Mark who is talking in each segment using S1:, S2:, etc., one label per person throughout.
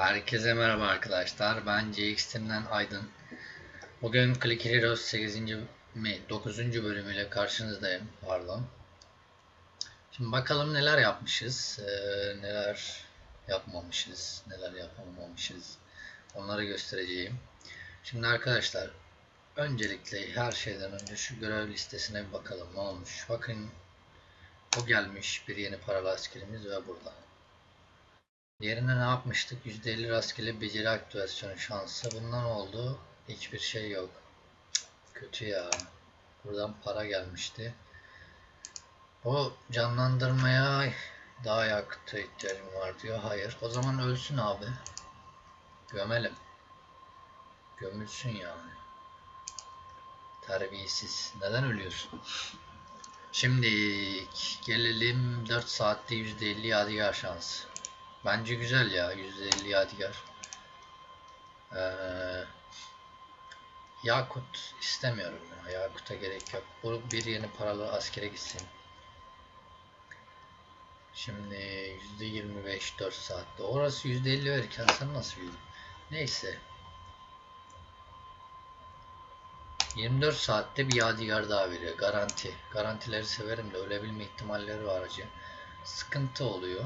S1: Herkese merhaba arkadaşlar. Ben CX Team'den Aydın. Bugün Click Heroes 8. mi 9. bölümüyle karşınızdayım. Pardon. Şimdi bakalım neler yapmışız, ee, neler yapmamışız, neler yapamamışız. Onları göstereceğim. Şimdi arkadaşlar, öncelikle her şeyden önce şu görev listesine bir bakalım ne olmuş. Bakın, o gelmiş bir yeni paralı askerimiz ve burada. Diğerine ne yapmıştık? %50 rastgele beceri aktivasyonu şansı. Bundan oldu. Hiçbir şey yok. Kötü ya. Buradan para gelmişti. Bu canlandırmaya daha yakıta ihtiyacım var diyor. Hayır. O zaman ölsün abi. Gömelim. Gömülsün yani. Terbiyesiz. Neden ölüyorsun? Şimdi gelelim 4 saatte %50 yadigar şansı. Bence güzel ya. %50 yadigar. Ee, Yakut istemiyorum ya. Yakut'a gerek yok. Bu bir yeni paralı askere gitsin. Şimdi %25 4 saatte. Orası %50 verirken sen nasıl yürü? Neyse. 24 saatte bir yadigar daha veriyor. Garanti. Garantileri severim de ölebilme ihtimalleri var acı. Sıkıntı oluyor.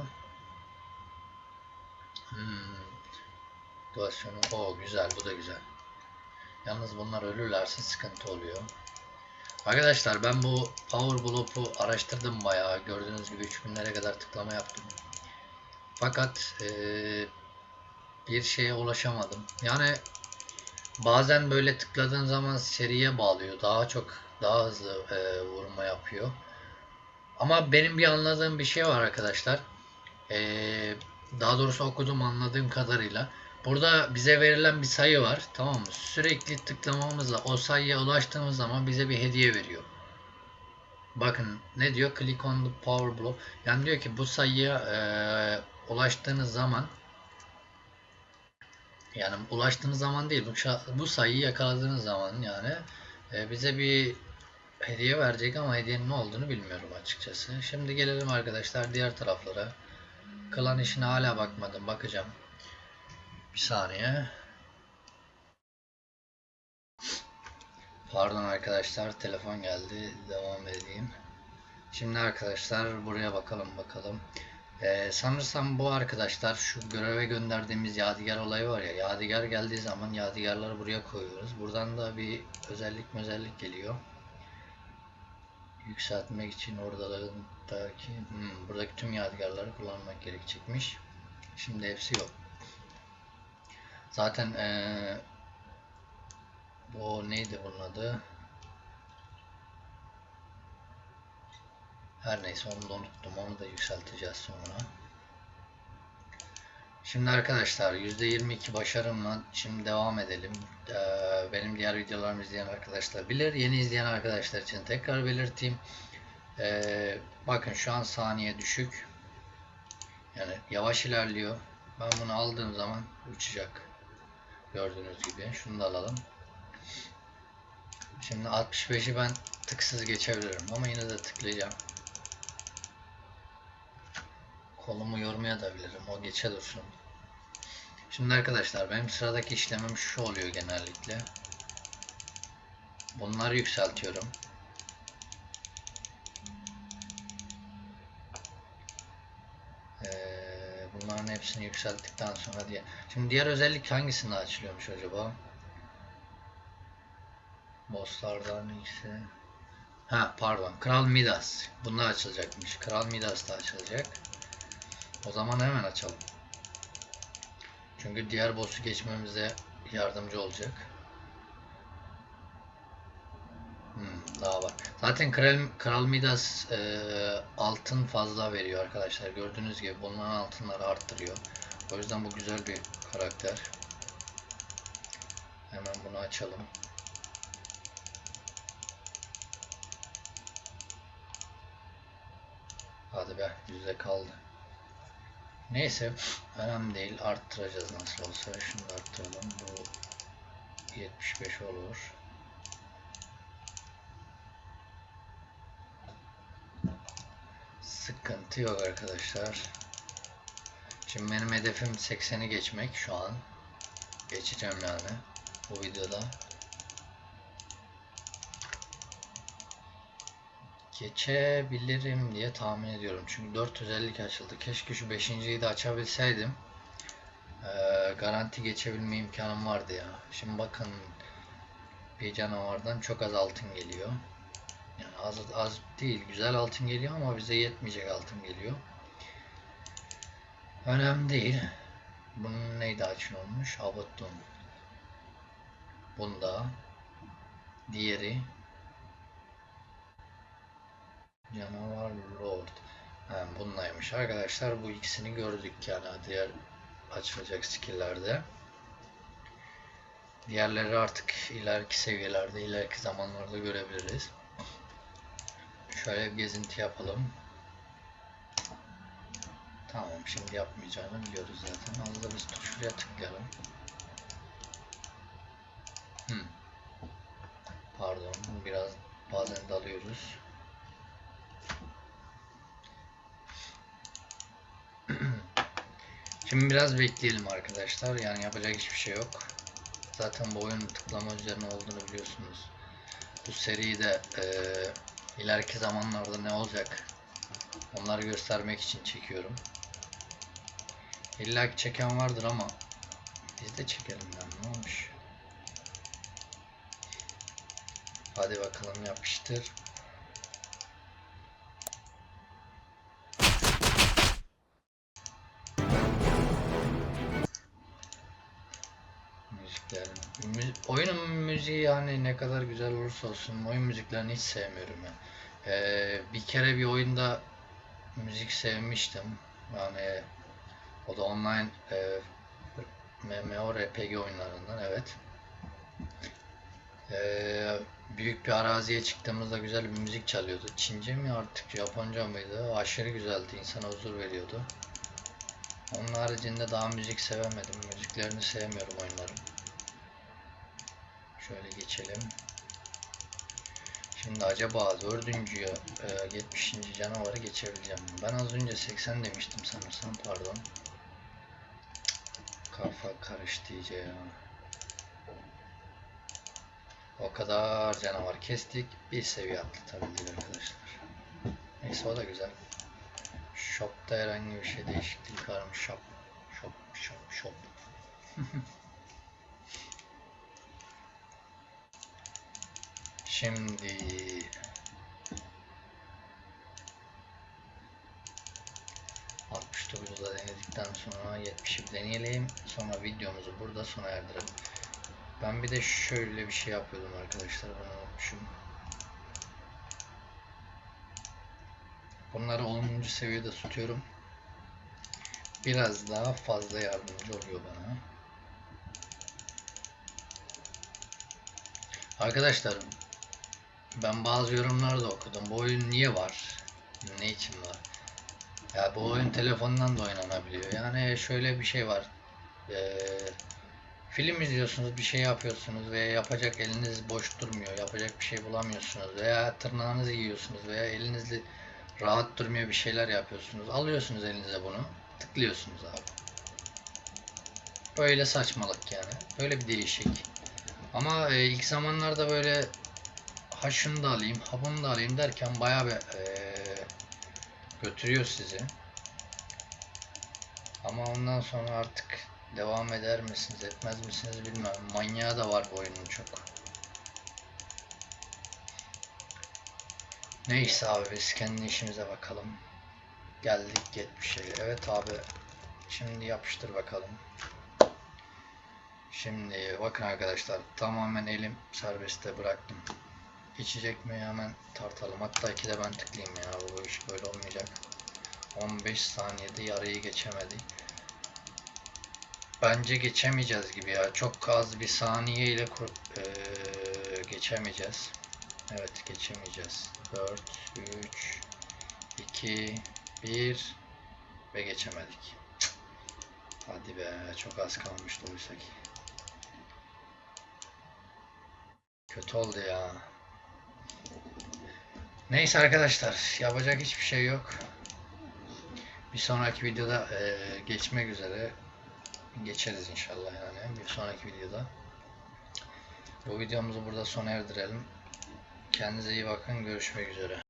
S1: Hmm. O güzel bu da güzel. Yalnız bunlar ölürlerse sıkıntı oluyor. Arkadaşlar ben bu Power Block'u araştırdım bayağı. Gördüğünüz gibi 3000'lere kadar tıklama yaptım. Fakat eee, bir şeye ulaşamadım. Yani bazen böyle tıkladığın zaman seriye bağlıyor. Daha çok daha hızlı eee, vurma yapıyor. Ama benim bir anladığım bir şey var arkadaşlar. Eee daha doğrusu okudum anladığım kadarıyla. Burada bize verilen bir sayı var. Tamam mı? Sürekli tıklamamızla o sayıya ulaştığımız zaman bize bir hediye veriyor. Bakın ne diyor? Click on the power block. Yani diyor ki bu sayıya eee, ulaştığınız zaman yani ulaştığınız zaman değil bu, bu sayıyı yakaladığınız zaman yani e, bize bir hediye verecek ama hediyenin ne olduğunu bilmiyorum açıkçası. Şimdi gelelim arkadaşlar diğer taraflara. Klan işine hala bakmadım. Bakacağım. Bir saniye. Pardon arkadaşlar. Telefon geldi. Devam edeyim. Şimdi arkadaşlar buraya bakalım bakalım. Ee, sanırsam bu arkadaşlar şu göreve gönderdiğimiz yadigar olayı var ya. Yadigar geldiği zaman yadigarları buraya koyuyoruz. Buradan da bir özellik özellik geliyor. Yükseltmek için oradalarındaki hmm, buradaki tüm yadigarları kullanmak gerekecekmiş. Şimdi hepsi yok. Zaten eee bu neydi bunun adı? Her neyse onu da unuttum. Onu da yükselteceğiz sonra. Şimdi arkadaşlar %22 başarımla şimdi devam edelim. Ee, benim diğer videolarımı izleyen arkadaşlar bilir. Yeni izleyen arkadaşlar için tekrar belirteyim. Ee, bakın şu an saniye düşük. Yani yavaş ilerliyor. Ben bunu aldığım zaman uçacak. Gördüğünüz gibi. Şunu da alalım. Şimdi 65'i ben tıksız geçebilirim ama yine de tıklayacağım. Kolumu yormaya da bilirim. O geçe dursun. Şimdi arkadaşlar benim sıradaki işlemim şu oluyor genellikle. Bunları yükseltiyorum. Ee, bunların hepsini yükselttikten sonra diye. Şimdi diğer özellik hangisinde açılıyormuş acaba? Bosslardan ise Ha pardon. Kral Midas. Bunlar açılacakmış. Kral Midas da açılacak. O zaman hemen açalım. Çünkü diğer boss'u geçmemize yardımcı olacak. Hmm, daha bak. Zaten Kral, Kral Midas e, altın fazla veriyor arkadaşlar. Gördüğünüz gibi bulunan altınları arttırıyor. O yüzden bu güzel bir karakter. Hemen bunu açalım. Hadi be yüzde kaldı. Neyse önemli değil arttıracağız nasıl olsa. Şunu arttıralım. Bu 75 olur. Sıkıntı yok arkadaşlar. Şimdi benim hedefim 80'i geçmek şu an. Geçeceğim yani bu videoda. Geçebilirim diye tahmin ediyorum. Çünkü 450 açıldı. Keşke şu 5.yi de açabilseydim. Ee, garanti geçebilme imkanım vardı ya. Şimdi bakın bir canavardan çok az altın geliyor. Yani az az değil, güzel altın geliyor ama bize yetmeyecek altın geliyor. Önemli değil. Bunun neydi açın olmuş? Abaddon. Bunda. Diğeri. Canavar Lord. Ha, bununlaymış arkadaşlar. Bu ikisini gördük yani diğer açılacak skill'lerde. Diğerleri artık ileriki seviyelerde, ileriki zamanlarda görebiliriz. Şöyle bir gezinti yapalım. Tamam şimdi yapmayacağını biliyoruz zaten. Az da biz şuraya tıklayalım. Hmm. Pardon biraz bazen dalıyoruz. Şimdi biraz bekleyelim arkadaşlar. Yani yapacak hiçbir şey yok. Zaten bu oyunun tıklama üzerine olduğunu biliyorsunuz. Bu seride e, ileriki zamanlarda ne olacak onları göstermek için çekiyorum. İlla çeken vardır ama biz de çekelim lan ne olmuş. Hadi bakalım yapıştır. Mü oyunun müziği yani ne kadar güzel olursa olsun oyun müziklerini hiç sevmiyorum ya. Ee, bir kere bir oyunda müzik sevmiştim. Yani o da online e, MMORPG oyunlarından evet. Ee, büyük bir araziye çıktığımızda güzel bir müzik çalıyordu. Çince mi artık Japonca mıydı? Aşırı güzeldi. insana huzur veriyordu. Onun haricinde daha müzik sevemedim. Müziklerini sevmiyorum oyunların. Şöyle geçelim. Şimdi acaba dördüncüye e, 70. canavarı geçebileceğim. mi? Ben az önce 80 demiştim sanırsam pardon. Kafa karıştı iyice ya. O kadar canavar kestik. Bir seviye atlatabildik arkadaşlar. Neyse o da güzel. Shop'ta herhangi bir şey değişiklik var mı? Shop. Shop. Shop. Shop. Şimdi da denedikten sonra 70'i bir deneyelim. Sonra videomuzu burada sona erdirelim. Ben bir de şöyle bir şey yapıyordum arkadaşlar. Ben unutmuşum. Bunları 10. seviyede tutuyorum. Biraz daha fazla yardımcı oluyor bana. Arkadaşlar ben bazı yorumlarda okudum. Bu oyun niye var? Ne için var? Ya bu oyun telefondan da oynanabiliyor. Yani şöyle bir şey var. Ee, film izliyorsunuz, bir şey yapıyorsunuz veya yapacak eliniz boş durmuyor. Yapacak bir şey bulamıyorsunuz veya tırnağınızı yiyorsunuz veya elinizle rahat durmuyor bir şeyler yapıyorsunuz. Alıyorsunuz elinize bunu. Tıklıyorsunuz abi. Böyle saçmalık yani. Böyle bir değişik. Ama e, ilk zamanlarda böyle ha şunu da alayım, ha bunu da alayım derken bayağı bir e, götürüyor sizi. Ama ondan sonra artık devam eder misiniz, etmez misiniz bilmem. Manyağı da var bu oyunun çok. Neyse abi biz kendi işimize bakalım. Geldik 70'e. Evet abi. Şimdi yapıştır bakalım. Şimdi bakın arkadaşlar tamamen elim serbestte bıraktım. İçecek mi hemen tartalım. Hatta iki de ben tıklayayım ya. Bu iş böyle olmayacak. 15 saniyede yarıyı geçemedi. Bence geçemeyeceğiz gibi ya. Çok az bir saniye ile ee, geçemeyeceğiz. Evet geçemeyeceğiz. 4, 3, 2, 1 ve geçemedik. Hadi be çok az kalmıştı oysa ki. Kötü oldu ya. Neyse arkadaşlar yapacak hiçbir şey yok. Bir sonraki videoda e, geçmek üzere. Geçeriz inşallah yani bir sonraki videoda. Bu videomuzu burada sona erdirelim. Kendinize iyi bakın. Görüşmek üzere.